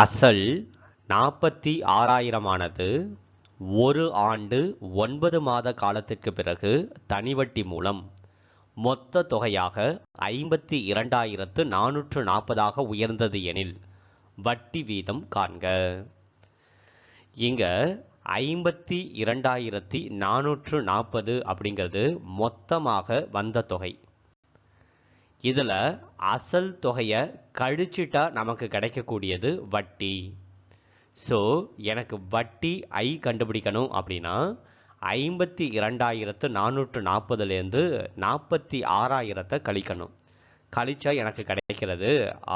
அசல் நாற்பத்தி ஆறாயிரமானது ஒரு ஆண்டு ஒன்பது மாத காலத்திற்கு பிறகு தனிவட்டி மூலம். மொத்த தொகையாக ஐம்பத்தி இரண்டாயிரத்து நானூற்று நாற்பதாக உயர்ந்தது எனில் வட்டி வீதம் காண்க. இங்க ஐம்பத்தி இரண்டாயிரத்தி நானூற்று நாற்பது அப்படிங்கிறது மொத்தமாக வந்த தொகை. இதில் அசல் தொகையை கழிச்சிட்டா நமக்கு கிடைக்கக்கூடியது வட்டி. ஸோ எனக்கு வட்டி ஐ கண்டுபிடிக்கணும் அப்படின்னா ஐம்பத்தி இரண்டாயிரத்து நானூற்று நாற்பதுலேருந்து நாற்பத்தி ஆறாயிரத்தை கழிக்கணும். கழிச்சா எனக்கு கிடைக்கிறது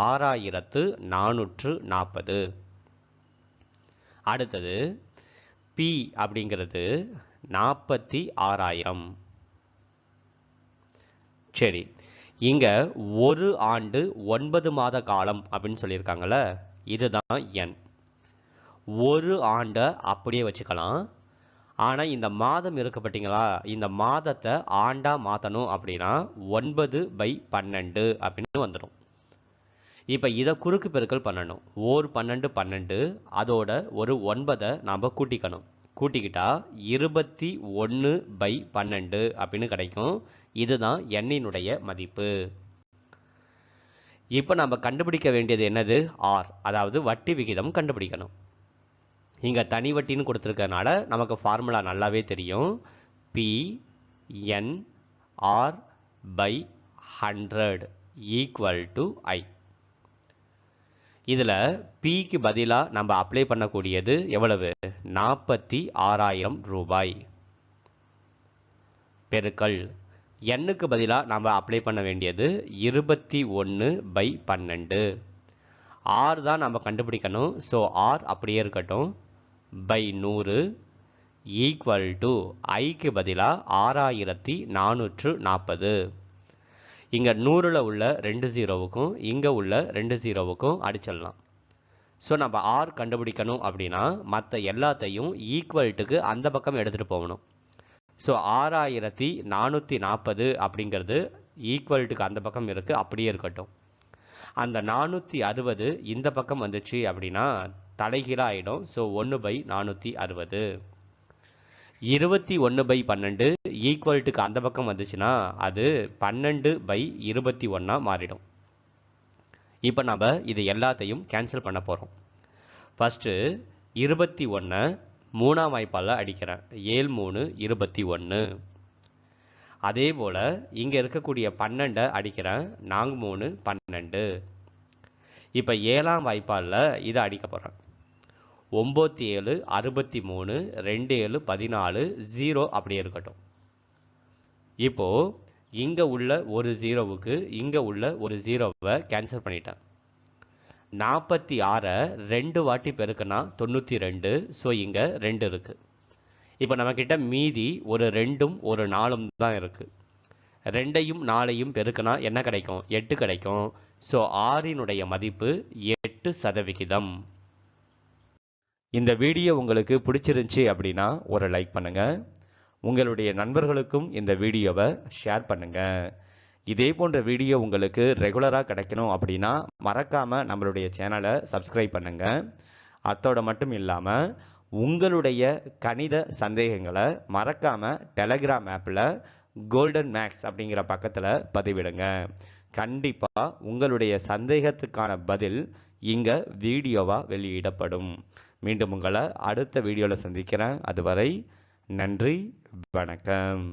ஆறாயிரத்து நானூற்று நாற்பது. அடுத்தது பி அப்படிங்கிறது நாற்பத்தி ஆறாயிரம். சரி இங்க ஒரு ஆண்டு ஒன்பது மாத காலம் அப்படின்னு சொல்லியிருக்காங்கல்ல இதுதான் எண். ஒரு ஆண்டை அப்படியே வச்சுக்கலாம். ஆனால் இந்த மாதம் இருக்கு பார்த்தீங்களா இந்த மாதத்தை ஆண்டாக மாற்றணும் அப்படின்னா ஒன்பது பை பன்னெண்டு அப்படின்னு வந்துடும். இப்போ இதை குறுக்கு பெருக்கல் பண்ணணும். ஓர் பன்னெண்டு பன்னெண்டு அதோட ஒரு ஒன்பதை நாம் கூட்டிக்கணும். கூட்டிக்கிட்டா இருபத்தி ஒன்று பை பன்னெண்டு அப்படின்னு கிடைக்கும். இதுதான் எண்ணினுடைய மதிப்பு. இப்போ நம்ம கண்டுபிடிக்க வேண்டியது என்னது? ஆர் அதாவது வட்டி விகிதம் கண்டுபிடிக்கணும். இங்கே தனி வட்டின்னு கொடுத்துருக்கனால நமக்கு ஃபார்முலா நல்லாவே தெரியும். P N R by hundred equal to I இதில் பிக்கு பதிலாக நம்ம அப்ளை பண்ணக்கூடியது எவ்வளவு? நாற்பத்தி ஆறாயிரம் ரூபாய். பெருக்கல். எண்ணுக்கு பதிலாக நம்ம அப்ளை பண்ண வேண்டியது இருபத்தி ஒன்று பை பன்னெண்டு. ஆர் தான் நம்ம கண்டுபிடிக்கணும். ஸோ ஆர் அப்படியே இருக்கட்டும். பை நூறு ஈக்குவல் டு ஐக்கு பதிலாக ஆறாயிரத்தி நானூற்று நாற்பது. இங்கே நூறில் உள்ள ரெண்டு ஜீரோவுக்கும் இங்கே உள்ள ரெண்டு ஜீரோவுக்கும் அடிச்சிடலாம். ஸோ நம்ம ஆர் கண்டுபிடிக்கணும் அப்படின்னா மற்ற எல்லாத்தையும் ஈக்குவல்ட்டுக்கு அந்த பக்கம் எடுத்துகிட்டு போகணும். ஸோ ஆறாயிரத்தி நானூற்றி நாற்பது அப்படிங்கிறது ஈக்குவல்ட்டுக்கு அந்த பக்கம் இருக்குது அப்படியே இருக்கட்டும். அந்த நானூற்றி அறுபது இந்த பக்கம் வந்துச்சு அப்படின்னா தலைகீழாக ஆகிடும் ஸோ ஒன்று பை நானூற்றி அறுபது. இருபத்தி ஒன்று பை பன்னெண்டு ஈக்குவல்ட்டுக்கு அந்த பக்கம் வந்துச்சுன்னா அது பன்னெண்டு பை இருபத்தி ஒன்றா மாறிடும். இப்போ நம்ம இது எல்லாத்தையும் கேன்சல் பண்ண போகிறோம் ஃபஸ்ட்டு இருபத்தி ஒன்று மூணாம் வாய்ப்பால் அடிக்கிறேன். ஏழு மூணு இருபத்தி ஒன்று அதே போல் இங்கே இருக்கக்கூடிய பன்னெண்டை அடிக்கிறேன். நான்கு மூணு பன்னெண்டு. இப்போ ஏழாம் வாய்ப்பாலில் இதை அடிக்க போகிறேன் ஒம்பத்தி ஏழு அறுபத்தி மூணு ரெண்டு ஏழு பதினாலு ஜீரோ அப்படியே இருக்கட்டும். இப்போது இங்கே உள்ள ஒரு ஜீரோவுக்கு இங்கே உள்ள ஒரு ஜீரோவை கேன்சல் பண்ணிட்டேன். நாற்பத்தி ஆறை ரெண்டு வாட்டி பெருக்குனா தொண்ணூற்றி ரெண்டு. ஸோ இங்கே ரெண்டு இருக்குது இப்போ நம்மக்கிட்ட மீதி ஒரு ரெண்டும் ஒரு நாலும் தான் இருக்குது ரெண்டையும் நாலையும் பெருக்குனா என்ன கிடைக்கும்? எட்டு கிடைக்கும். ஸோ ஆறினுடைய மதிப்பு எட்டு சதவிகிதம். இந்த வீடியோ உங்களுக்கு பிடிச்சிருந்துச்சி அப்படின்னா ஒரு லைக் பண்ணுங்கள் உங்களுடைய நண்பர்களுக்கும் இந்த வீடியோவை ஷேர் பண்ணுங்கள் இதே போன்ற வீடியோ உங்களுக்கு ரெகுலராக கிடைக்கணும் அப்படின்னா மறக்காமல் நம்மளுடைய சேனலை சப்ஸ்கிரைப் பண்ணுங்கள் அத்தோட மட்டும் இல்லாமல் உங்களுடைய கணித சந்தேகங்களை மறக்காமல் டெலகிராம் ஆப்பில் கோல்டன் மேக்ஸ் அப்படிங்கிற பக்கத்தில் பதிவிடுங்க. கண்டிப்பாக உங்களுடைய சந்தேகத்துக்கான பதில் இங்கே வீடியோவாக வெளியிடப்படும். மீண்டும் உங்களை அடுத்த வீடியோவில் சந்திக்கிறேன். அதுவரை நன்றி வணக்கம்.